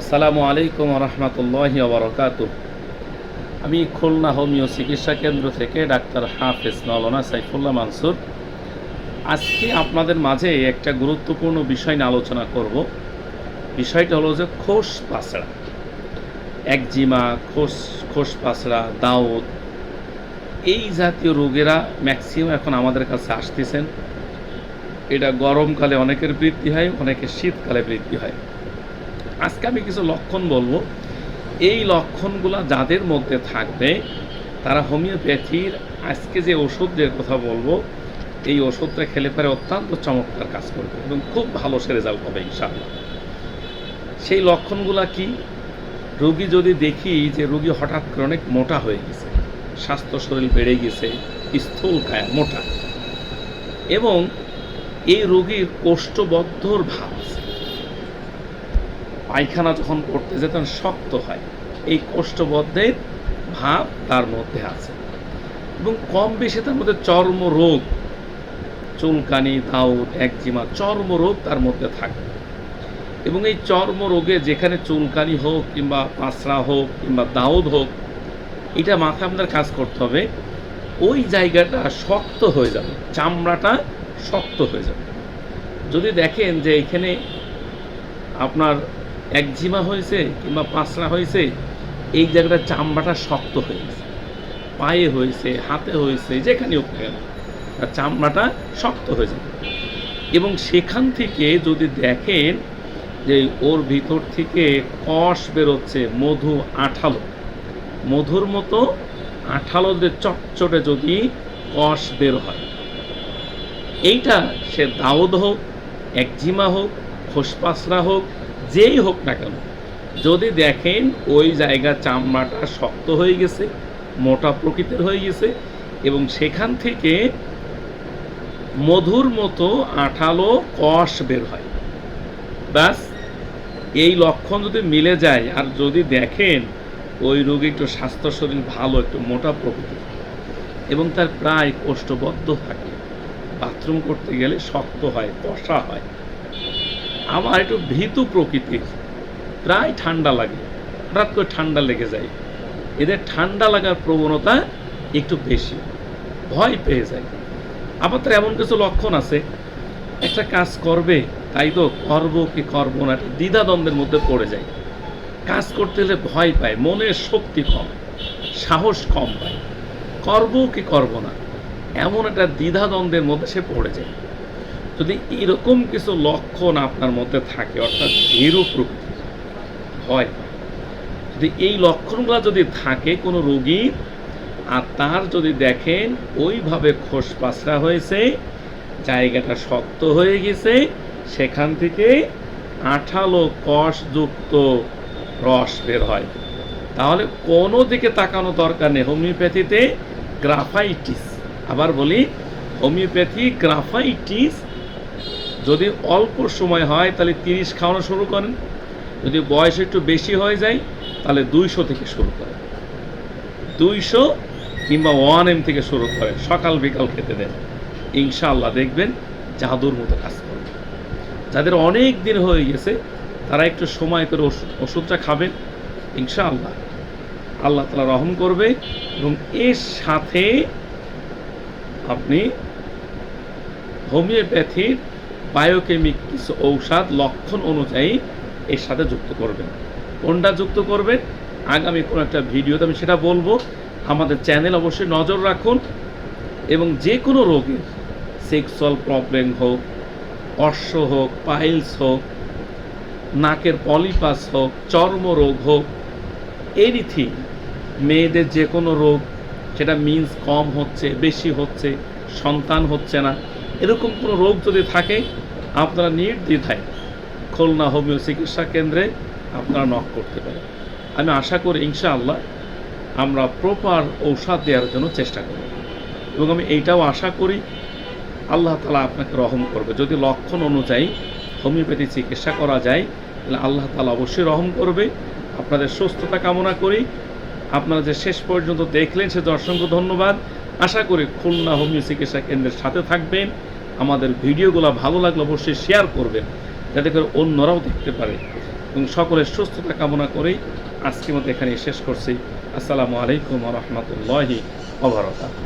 আসসালামু আলাইকুম রহমতুল্লাহি বরকাত আমি খুলনা হোমিও চিকিৎসা কেন্দ্র থেকে ডাক্তার হাফেজ মৌলানা সাইফুল্লাহ মানসুর। আজকে আপনাদের মাঝে একটা গুরুত্বপূর্ণ বিষয় নিয়ে আলোচনা করব। বিষয়টা হলো যে খোস পাসড়া একজিমা খোস খোস পাসড়া দাউদ, এই জাতীয় রোগেরা ম্যাক্সিমাম এখন আমাদের কাছে আসতেছেন। এটা গরমকালে অনেকের বৃদ্ধি হয়, অনেকের শীতকালে বৃদ্ধি হয়। আজকে আমি কিছু লক্ষণ বলব। এই লক্ষণগুলো যাদের মধ্যে থাকবে, তারা হোমিওপ্যাথির আজকে যে ওষুধের কথা বলব, এই ওষুধটা খেলে পরে অত্যন্ত চমৎকার কাজ করবে এবং খুব ভালো সে রেজাল্ট হবে ইনশাআল্লাহ। সেই লক্ষণগুলা কি? রোগী যদি দেখি যে রোগী হঠাৎ করে অনেক মোটা হয়ে গেছে, স্বাস্থ্য শরীর বেড়ে গেছে, স্থূল কায়া, মোটা। এবং এই রোগীর কোষ্ঠবদ্ধর ভাব পায়খানা যখন করতে যায়, তখন শক্ত হয়। এই কোষ্ঠবদ্ধের ভাব তার মধ্যে আছে। এবং কম বেশি তার মধ্যে চর্মরোগ চুলকানি, দাউদ, একজিমা চর্মরোগ তার মধ্যে থাকে। এবং এই চর্মরোগে যেখানে চুলকানি হোক কিংবা পাঁচড়া হোক কিংবা দাউদ হোক, এটা মাথা আপনার কাজ করতে হবে। ওই জায়গাটা শক্ত হয়ে যাবে, চামড়াটা শক্ত হয়ে যাবে। যদি দেখেন যে এখানে আপনার একজিমা হয়েছে কিংবা পাঁচড়া হয়েছে, এই জায়গাটা চামড়াটা শক্ত হয়ে গেছে পায়ে হয়েছে, হাতে হয়েছে যেখানে হোক না তার চামড়াটা শক্ত হয়ে যাবে। এবং সেখান থেকে যদি দেখেন যে ওর ভিতর থেকে কষ বেরোচ্ছে মধু আঠালো, মধুর মতো আঠালো যে চটচটে যদি কষ বের হয়, এইটা সে দাউদ হোক একজিমা হোক খোসপাসরা হোক যেই হোক না কেন, যদি দেখেন ওই জায়গা চামড়াটা শক্ত হয়ে গেছে, মোটা প্রকৃতির হয়ে গেছে, এবং সেখান থেকে মধুর মতো আঠালো কষ বের হয়। ব্যাস, এই লক্ষণ যদি মিলে যায়, আর যদি দেখেন ওই রোগী একটু স্বাস্থ্য শরীর ভালো, একটু মোটা প্রকৃতির, এবং তার প্রায় কোষ্ঠবদ্ধ থাকে, বাথরুম করতে গেলে শক্ত হয়, কষা হয় আমার একটু ভীতু প্রকৃতির। প্রায় ঠান্ডা লাগে। হঠাৎ করে ঠান্ডা লেগে যায়। এদের ঠান্ডা লাগার প্রবণতা একটু বেশি। ভয় পেয়ে যায়। আবার এমন কিছু লক্ষণ আছে। একটা কাজ করবে, তাই তো করব কি করব না দ্বিধাদ্বন্দ্বের মধ্যে পড়ে যায়। কাজ করতে হলে ভয় পায়, মনের শক্তি কম, সাহস কম পায়। করব কি করব না, এমন একটা দ্বিধাদ্বন্দ্বের মধ্যে সে পড়ে যায়। যদি এরকম কিছু লক্ষণ আপনার মধ্যে থাকে, অর্থাৎ ভীরু প্রকৃতি, হয়, যদি এই লক্ষণগুলো যদি থাকে কোনো রোগীর, আর তার যদি দেখেন ওইভাবে খোস পাসরা হয়েছে, জায়গাটা শক্ত হয়ে গেছে, সেখান থেকে আঠালো কষযুক্ত রস বের হয়। তাহলে কোনো দিকে তাকানো দরকার নেই। হোমিওপ্যাথিতে গ্রাফাইটিস, আবার বলি, হোমিওপ্যাথি গ্রাফাইটিস যদি অল্প সময় হয়, তাহলে তিরিশ খাওয়ানো শুরু করেন। যদি বয়স একটু বেশি হয়ে যায়, তাহলে দুইশো থেকে শুরু করেন। দুইশো কিংবা ওয়ান এম থেকে শুরু করেন সকাল বিকাল খেতে দেন। ইনশাআল্লাহ দেখবেন জাদুর মতো কাজ করবে যাদের অনেক দিন হয়ে গেছে, তারা একটু সময় করে ওষুধ, ওষুধটা খাবেন। ইনশাআল্লাহ আল্লাহ তালা রহম করবে এবং এর সাথে আপনি হোমিওপ্যাথির বায়োকেমিক কিছু ঔষধ লক্ষণ অনুযায়ী এর সাথে যুক্ত করবেন। কোনটা যুক্ত করবেন? আগামী কোনো একটা ভিডিওতে আমি সেটা বলব। আমাদের চ্যানেল অবশ্যই নজর রাখুন এবং যে কোনো রোগের সেক্সুয়াল প্রবলেম হোক, অশ্ব হোক পাইলস হোক, নাকের পলিপাস হোক চর্মরোগ হোক এনিথিং মেয়েদের যে কোনো রোগ, সেটা মিন্স কম হচ্ছে, বেশি হচ্ছে, সন্তান হচ্ছে না, এরকম কোনো রোগ যদি থাকে আপনারা নির্দ্বিধায় খুলনা হোমিও চিকিৎসা কেন্দ্রে আপনারা নক করতে পারেন। আমি আশা করি ইনশাআল্লাহ আমরা প্রপার ঔষধ দেওয়ার জন্য চেষ্টা করব। এবং আমি এইটাও আশা করি আল্লাহ তালা আপনাকে রহম করবে। যদি লক্ষণ অনুযায়ী হোমিওপ্যাথি চিকিৎসা করা যায়, তাহলে আল্লাহ তালা অবশ্যই রহম করবে। আপনাদের সুস্থতা কামনা করি। আপনারা যে শেষ পর্যন্ত দেখলেন, সে অসংখ্য ধন্যবাদ। আশা করি খুলনা হোমিও চিকিৎসা কেন্দ্রের সাথে থাকবেন। আমাদের ভিডিওগুলো ভালো লাগলে অবশ্যই শেয়ার করবেন, যাতে করে অন্যরাও দেখতে পারে। এবং সকলের সুস্থতা কামনা করেই আজকের মতো এখানে শেষ করছি। আসসালামু আলাইকুম রহমতুল্লাহি ওবরাকাতুহু